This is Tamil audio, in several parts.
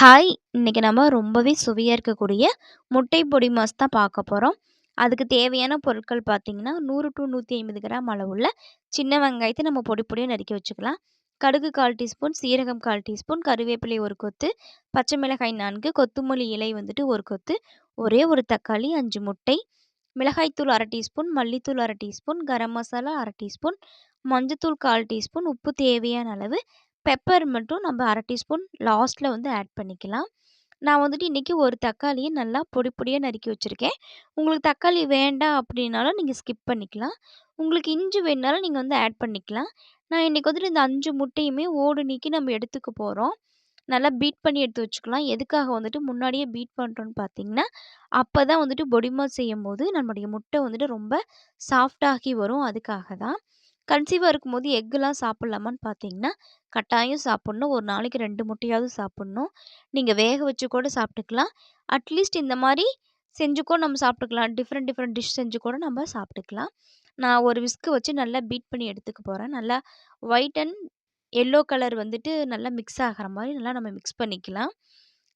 ஹாய்! இன்றைக்கி நம்ம ரொம்பவே சுவையாக இருக்கக்கூடிய முட்டை பொடி மாஸ் தான் பார்க்க போகிறோம் அதுக்கு தேவையான பொருட்கள் பார்த்தீங்கன்னா, 100 டூ 150 கிராம் அளவுள்ள சின்ன வெங்காயத்தை நம்ம பொடி பொடியாக நறுக்கி வச்சுக்கலாம். கடுகு 1/4 டீஸ்பூன், சீரகம் 1/4 டீஸ்பூன், கருவேப்பிலை ஒரு கொத்து, பச்சை மிளகாய் நான்கு கொத்துமல்லி இலை வந்துட்டு ஒரு கொத்து, ஒரே ஒரு தக்காளி, அஞ்சு முட்டை, மிளகாய்த்தூள் அரை டீஸ்பூன், மல்லித்தூள் அரை டீஸ்பூன், கரம் மசாலா அரை டீஸ்பூன், மஞ்சத்தூள் 1/4 டீஸ்பூன், உப்பு தேவையான அளவு, பெப்பர் மட்டும் நம்ம அரை டீஸ்பூன் லாஸ்ட்டில் வந்து ஆட் பண்ணிக்கலாம். நான் வந்துட்டு இன்றைக்கி ஒரு தக்காளியை நல்லா பொடி பொடியாக நறுக்கி வச்சுருக்கேன் உங்களுக்கு தக்காளி வேண்டாம் அப்படின்னாலும் நீங்கள் ஸ்கிப் பண்ணிக்கலாம். உங்களுக்கு இஞ்சி வேணுனாலும் நீங்கள் வந்து ஆட் பண்ணிக்கலாம். நான் இன்றைக்கி வந்துட்டு இந்த அஞ்சு முட்டையுமே ஓடு நீக்கி நம்ம எடுத்துக்க போகிறோம் நல்லா பீட் பண்ணி எடுத்து வச்சுக்கலாம். எதுக்காக வந்துட்டு முன்னாடியே பீட் பண்ணுறோன்னு பார்த்தீங்கன்னா, அப்போ தான் வந்துட்டு பொடி செய்யும் செய்யும்போது நம்முடைய முட்டை வந்துட்டு ரொம்ப சாஃப்ட்டாகி வரும். அதுக்காக தான். கன்சீவாக இருக்கும்போது எக்குலாம் சாப்பிட்லாமான்னு பார்த்தீங்கன்னா, கட்டாயம் சாப்பிட்ணும் ஒரு நாளைக்கு 2 முட்டையாவது சாப்பிட்ணும் நீங்க வேக வச்சு கூட சாப்பிட்டுக்கலாம். அட்லீஸ்ட் இந்த மாரி செஞ்சு கூட நம்ம சாப்பிட்டுக்கலாம். டிஃப்ரெண்ட் டிஃப்ரெண்ட் டிஷ் செஞ்சு கூட நம்ம சாப்பிட்டுக்கலாம். நான் ஒரு விஸ்க் வச்சு நல்லா பீட் பண்ணி எடுத்துக்க போறேன். நல்லா ஒயிட் அண்ட் எல்லோ கலர் வந்துட்டு நல்லா மிக்ஸ் ஆகுற மாரி நல்லா நம்ம மிக்ஸ் பண்ணிக்கலாம்.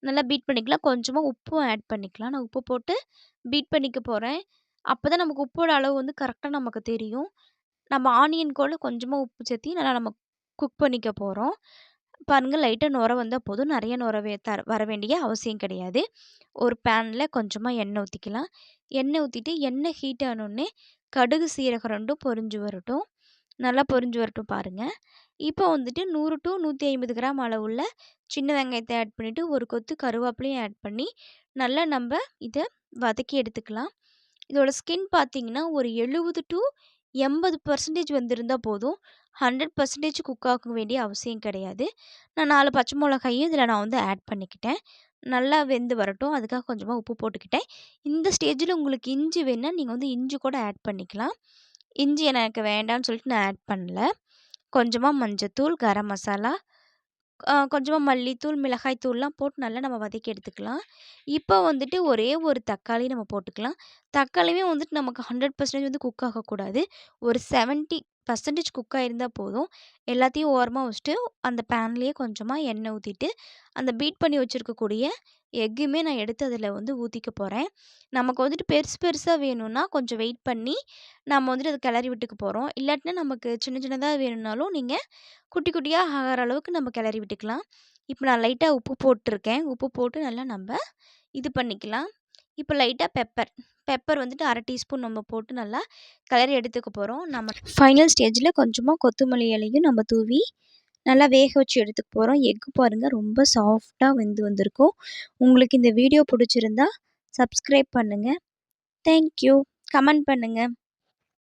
நல்லா பீட் பண்ணிக்கலாம். கொஞ்சமா உப்பும் ஆட் பண்ணிக்கலாம். நான் உப்பு போட்டு பீட் பண்ணிக்க போறேன். அப்பதான் நமக்கு உப்போட அளவு வந்து கரெக்ட்டா நமக்கு தெரியும். நம்ம ஆனியன் கூட கொஞ்சமாக உப்பு சேர்த்தி நல்லா நம்ம குக் பண்ணிக்க போகிறோம் பாருங்கள் லைட்டாக நுர வந்தால் போதும். நிறைய நுர வே தர வர வேண்டிய அவசியம் கிடையாது. ஒரு பேனில் கொஞ்சமாக எண்ணெய் ஊற்றிக்கலாம் எண்ணெய் ஊற்றிட்டு எண்ணெய் ஹீட் ஆனோடனே கடுகு, சீரகம் ரெண்டும் பொரிஞ்சு வரட்டும். நல்லா பொரிஞ்சு வரட்டும் பாருங்க. இப்போ வந்துட்டு 100 டூ 150 கிராம் அளவுள்ள சின்ன வெங்காயத்தை ஆட் பண்ணிவிட்டு ஒரு கொத்து கருவேப்பிலையும் ஆட் பண்ணி, நல்லா நம்ம இதை வதக்கி எடுத்துக்கலாம். இதோட ஸ்கின் பார்த்தீங்கன்னா, ஒரு 70 டூ எண்பது பர்சன்டேஜ் வந்திருந்தால் போதும். 100% குக் ஆக வேண்டிய அவசியம் கிடையாது. நான் நாலு பச்சை மிளகாயும் இதில் நான் வந்து ஆட் பண்ணிக்கிட்டேன். நல்லா வெந்து வரட்டும். அதுக்காக கொஞ்சமாக உப்பு போட்டுக்கிட்டேன். இந்த ஸ்டேஜில் உங்களுக்கு இஞ்சி வேணுன்னா நீங்கள் வந்து இஞ்சி கூட ஆட் பண்ணிக்கலாம். இஞ்சி எனக்கு வேண்டாம்னு சொல்லிட்டு நான் ஆட் பண்ணல. கொஞ்சமாக மஞ்சத்தூள், கரம் மசாலா, கொஞ்சமாக மல்லித்தூள், மிளகாய் தூள்லாம் போட்டு நல்லா நம்ம வதக்கி எடுத்துக்கலாம். இப்போ வந்துட்டு ஒரே ஒரு தக்காளி நம்ம போட்டுக்கலாம். தக்காளியுமே வந்துட்டு நமக்கு 100% வந்து குக் ஆகக்கூடாது. ஒரு 70% குக் ஆகிருந்தால் போதும். எல்லாத்தையும் ஓரமாக வச்சுட்டு, அந்த பேன்லேயே கொஞ்சமாக எண்ணெய் ஊற்றிட்டு அந்த பீட் பண்ணி வச்சிருக்கக்கூடிய எக்குமே நான் எடுத்து அதில் வந்து ஊற்றிக்க போகிறேன் நமக்கு வந்துட்டு பெருசு பெருசாக வேணும்னா, கொஞ்சம் வெயிட் பண்ணி நம்ம வந்துட்டு அதை கிளறி விட்டுக்க போகிறோம் இல்லாட்டினா நமக்கு சின்ன சின்னதாக வேணும்னாலும் நீங்கள் குட்டி குட்டியாக ஆகிற அளவுக்கு நம்ம கிளறி விட்டுக்கலாம். இப்போ நான் லைட்டாக உப்பு போட்டுருக்கேன். உப்பு போட்டு நல்லா நம்ம இது பண்ணிக்கலாம். இப்போ லைட்டாக பெப்பர். பெப்பர் வந்துட்டு அரை டீஸ்பூன் நம்ம போட்டு நல்லா கிளறி எடுத்துக்க போகிறோம் நம்ம ஃபைனல் ஸ்டேஜில் கொஞ்சமாக கொத்தமல்லி இலையும் நம்ம தூவி, நல்லா வேக வச்சு எடுத்துக்க போகிறோம் எக்கு பாருங்கள் ரொம்ப சாஃப்டாக வெந்து வந்திருக்கும். உங்களுக்கு இந்த வீடியோ பிடிச்சிருந்தா சப்ஸ்கிரைப் பண்ணுங்கள் தேங்க் யூ. கமெண்ட் பண்ணுங்கள்